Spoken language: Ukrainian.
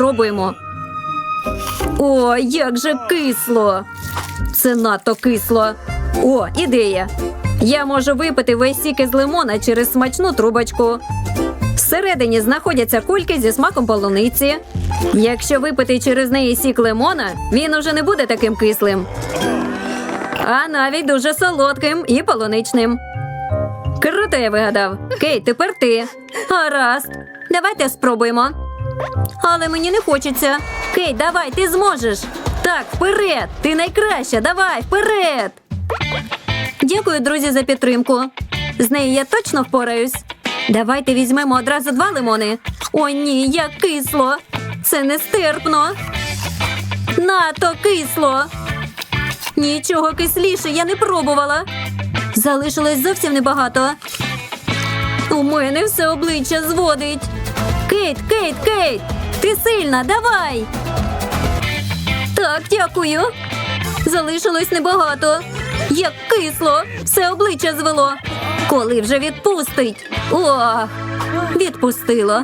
спробуємо. О, як же кисло! Це надто кисло. О, ідея! Я можу випити весь сік із лимона через смачну трубочку. Всередині знаходяться кульки зі смаком полуниці. Якщо випити через неї сік лимона, він уже не буде таким кислим. А навіть дуже солодким і полуничним. Круто я вигадав. Кейт, тепер ти. Гаразд. Давайте спробуємо. Але мені не хочеться. Кейт, давай, ти зможеш. Так, вперед! Ти найкраща, давай, вперед! Дякую, друзі, за підтримку. З нею я точно впораюсь. Давайте візьмемо одразу два лимони. О, ні, як кисло. Це нестерпно. Нато кисло. Нічого кисліше я не пробувала. Залишилось зовсім небагато. У мене все обличчя зводить. Кейт, Кейт, Кейт! Ти сильна, давай! Так, дякую. Залишилось небагато. Як кисло, все обличчя звело. Коли вже відпустить? Ох, відпустило.